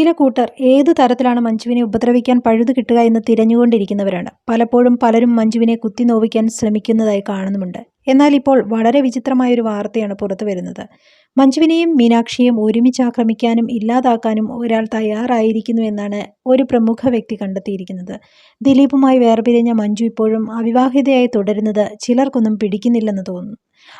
ചില കൂട്ടർ ഏതു തരത്തിലാണ് മഞ്ജുവിനെ ഉപദ്രവിക്കാൻ പഴുതു കിട്ടുക എന്ന് തിരഞ്ഞുകൊണ്ടിരിക്കുന്നവരാണ്. പലപ്പോഴും പലരും മഞ്ജുവിനെ കുത്തി നോവിക്കാൻ ശ്രമിക്കുന്നതായി കാണുന്നുമുണ്ട്. എന്നാൽ ഇപ്പോൾ വളരെ വിചിത്രമായൊരു വാർത്തയാണ് പുറത്തു വരുന്നത്. മഞ്ജുവിനെയും മീനാക്ഷിയെയും ഒരുമിച്ച് ആക്രമിക്കാനും ഇല്ലാതാക്കാനും ഒരാൾ തയ്യാറായിരിക്കുന്നു എന്നാണ് ഒരു പ്രമുഖ വ്യക്തി കണ്ടെത്തിയിരിക്കുന്നത്. ദിലീപുമായി വേർപിരിഞ്ഞ മഞ്ജു ഇപ്പോഴും അവിവാഹിതയായി തുടരുന്നത് ചിലർക്കൊന്നും പിടിക്കുന്നില്ലെന്ന് തോന്നുന്നു.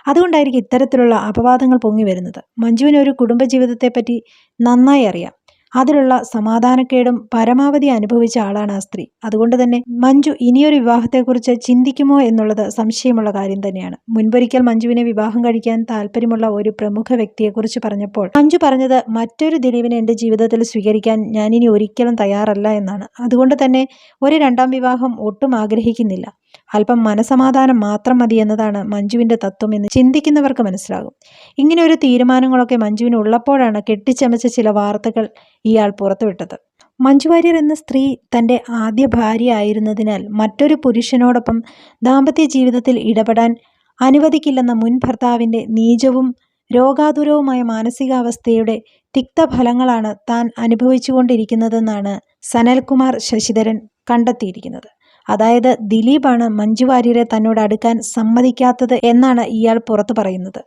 അതുകൊണ്ടായിരിക്കും ഇത്തരത്തിലുള്ള അപവാദങ്ങൾ പൊങ്ങി വരുന്നത്. മഞ്ജുവിന് ഒരു കുടുംബജീവിതത്തെപ്പറ്റി നന്നായി അറിയാം. അതിലുള്ള സമാധാനക്കേടും പരമാവധി അനുഭവിച്ച ആളാണ് ആ സ്ത്രീ. അതുകൊണ്ട് തന്നെ മഞ്ജു ഇനിയൊരു വിവാഹത്തെക്കുറിച്ച് ചിന്തിക്കുമോ എന്നുള്ളത് സംശയമുള്ള കാര്യം തന്നെയാണ്. മുൻപൊരിക്കൽ മഞ്ജുവിനെ വിവാഹം കഴിക്കാൻ താല്പര്യമുള്ള ഒരു പ്രമുഖ വ്യക്തിയെക്കുറിച്ച് പറഞ്ഞപ്പോൾ മഞ്ജു പറഞ്ഞത് മറ്റൊരു ദിലീപിനെ എന്റെ ജീവിതത്തിൽ സ്വീകരിക്കാൻ ഞാനിനി ഒരിക്കലും തയ്യാറല്ല എന്നാണ്. അതുകൊണ്ട് തന്നെ ഒരു രണ്ടാം വിവാഹം ഒട്ടും ആഗ്രഹിക്കുന്നില്ല. അല്പം മനസമാധാനം മാത്രം മതി എന്നതാണ് മഞ്ജുവിന്റെ തത്വം എന്ന് ചിന്തിക്കുന്നവർക്ക് മനസ്സിലാകും. ഇങ്ങനെ ഒരു തീരുമാനങ്ങളൊക്കെ മഞ്ജുവിന് ഉള്ളപ്പോഴാണ് കെട്ടിച്ചമച്ച ചില വാർത്തകൾ ഇയാൾ പുറത്തുവിട്ടത്. മഞ്ജു വാര്യർ എന്ന സ്ത്രീ തന്റെ ആദ്യ ഭാര്യ ആയിരുന്നതിനാൽ മറ്റൊരു പുരുഷനോടൊപ്പം ദാമ്പത്യ ജീവിതത്തിൽ ഇടപെടാൻ അനുവദിക്കില്ലെന്ന മുൻ ഭർത്താവിന്റെ നീചവും രോഗാതുരവുമായ മാനസികാവസ്ഥയുടെ തിക്തഫലങ്ങളാണ് താൻ അനുഭവിച്ചുകൊണ്ടിരിക്കുന്നതെന്നാണ് സനൽകുമാർ ശശിധരൻ കണ്ടെത്തിയിരിക്കുന്നത്. അതായത് ദിലീപാണ് മഞ്ജു വാര്യരെ തന്നോട് അടുക്കാൻ സമ്മതിക്കാത്തത് എന്നാണ് ഇയാൾ പുറത്തു പറയുന്നത്.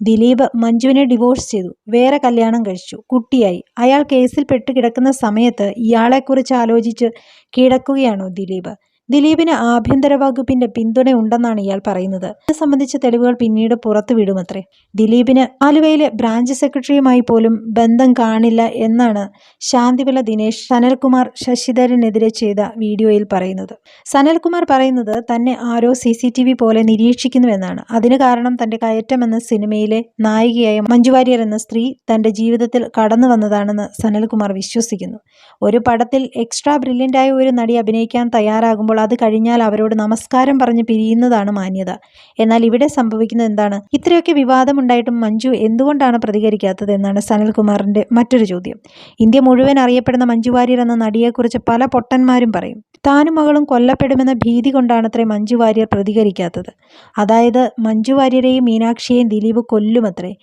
ദിലീപ് മഞ്ജുവിനെ ഡിവോഴ്സ് ചെയ്തു വേറെ കല്യാണം കഴിച്ചു കുട്ടിയായി. അയാൾ കേസിൽ പെട്ട് കിടക്കുന്ന സമയത്ത് ഇയാളെക്കുറിച്ച് ആലോചിച്ച് കിടക്കുകയാണോ ദിലീപ്? ദിലീപിന് ആഭ്യന്തര വകുപ്പിന്റെ പിന്തുണ ഉണ്ടെന്നാണ് ഇയാൾ പറയുന്നത്. ഇത് സംബന്ധിച്ച തെളിവുകൾ പിന്നീട് പുറത്തു വിടുമത്രേ. ദിലീപിന് ആലുവയിലെ ബ്രാഞ്ച് സെക്രട്ടറിയുമായി പോലും ബന്ധം കാണില്ല എന്നാണ് ശാന്തിവില ദിനേശ് സനൽകുമാർ ശശിധരനെതിരെ ചെയ്ത വീഡിയോയിൽ പറയുന്നത്. സനൽകുമാർ പറയുന്നത് തന്നെ ആരോ സി സി ടി വി പോലെ നിരീക്ഷിക്കുന്നുവെന്നാണ് അതിന് കാരണം തന്റെ കയറ്റം എന്ന സിനിമയിലെ നായികയായ മഞ്ജു വാര്യർ എന്ന സ്ത്രീ തന്റെ ജീവിതത്തിൽ കടന്നു വന്നതാണെന്ന് സനൽകുമാർ വിശ്വസിക്കുന്നു. ഒരു പടത്തിൽ എക്സ്ട്രാ ബ്രില്യന്റായ ഒരു നടി അഭിനയിക്കാൻ തയ്യാറാകുമ്പോൾ അത് കഴിഞ്ഞാൽ അവരോട് നമസ്കാരം പറഞ്ഞ് പിരിയുന്നതാണ് മാന്യത. എന്നാൽ ഇവിടെ സംഭവിക്കുന്നത് എന്താണ്? ഇത്രയൊക്കെ വിവാദമുണ്ടായിട്ടും മഞ്ജു എന്തുകൊണ്ടാണ് പ്രതികരിക്കാത്തത് എന്നാണ് സനൽകുമാറിന്റെ മറ്റൊരു ചോദ്യം. ഇന്ത്യ മുഴുവൻ അറിയപ്പെടുന്ന മഞ്ജു വാര്യർ എന്ന നടിയെക്കുറിച്ച് പല പൊട്ടന്മാരും പറയും. താനും മകളും കൊല്ലപ്പെടുമെന്ന ഭീതി കൊണ്ടാണത്രേ മഞ്ജു വാര്യർ പ്രതികരിക്കാത്തത്. അതായത് മഞ്ജു വാര്യരെയും മീനാക്ഷിയെയും ദിലീപ് കൊല്ലുമത്രേ.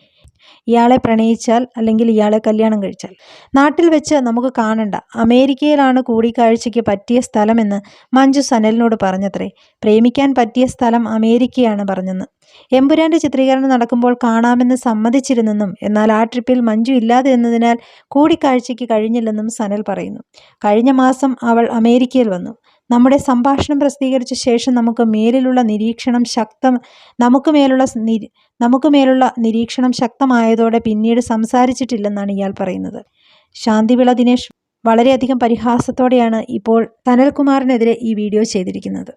ഇയാളെ പ്രണയിച്ചാൽ അല്ലെങ്കിൽ ഇയാളെ കല്യാണം കഴിച്ചാൽ. നാട്ടിൽ വെച്ച് നമുക്ക് കാണണ്ട. അമേരിക്കയിലാണ് കൂടിക്കാഴ്ചയ്ക്ക് പറ്റിയ സ്ഥലമെന്ന് മഞ്ജു സനലിനോട് പറഞ്ഞത്രേ. പ്രേമിക്കാൻ പറ്റിയ സ്ഥലം അമേരിക്കയാണ് പറഞ്ഞെന്ന്. എമ്പുരാന്റെ ചിത്രീകരണം നടക്കുമ്പോൾ കാണാമെന്ന് സമ്മതിച്ചിരുന്നെന്നും എന്നാൽ ആ ട്രിപ്പിൽ മഞ്ജു ഇല്ലാതെ എന്നതിനാൽ കൂടിക്കാഴ്ചയ്ക്ക് കഴിഞ്ഞില്ലെന്നും സനൽ പറയുന്നു. കഴിഞ്ഞ മാസം അവൾ അമേരിക്കയിൽ വന്നു. നമ്മുടെ സംഭാഷണം പ്രസിദ്ധീകരിച്ച ശേഷം നമുക്ക് മേലിലുള്ള നിരീക്ഷണം ശക്തം നമുക്ക് മേലുള്ള നമുക്ക് മേലുള്ള നിരീക്ഷണം ശക്തമായതോടെ പിന്നീട് സംസാരിച്ചിട്ടില്ലെന്നാണ് ഇയാൾ പറയുന്നത്. ശാന്തിവിള ദിനേശ് വളരെയധികം പരിഹാസത്തോടെയാണ് ഇപ്പോൾ സനൽകുമാറിനെതിരെ ഈ വീഡിയോ ചെയ്തിരിക്കുന്നത്.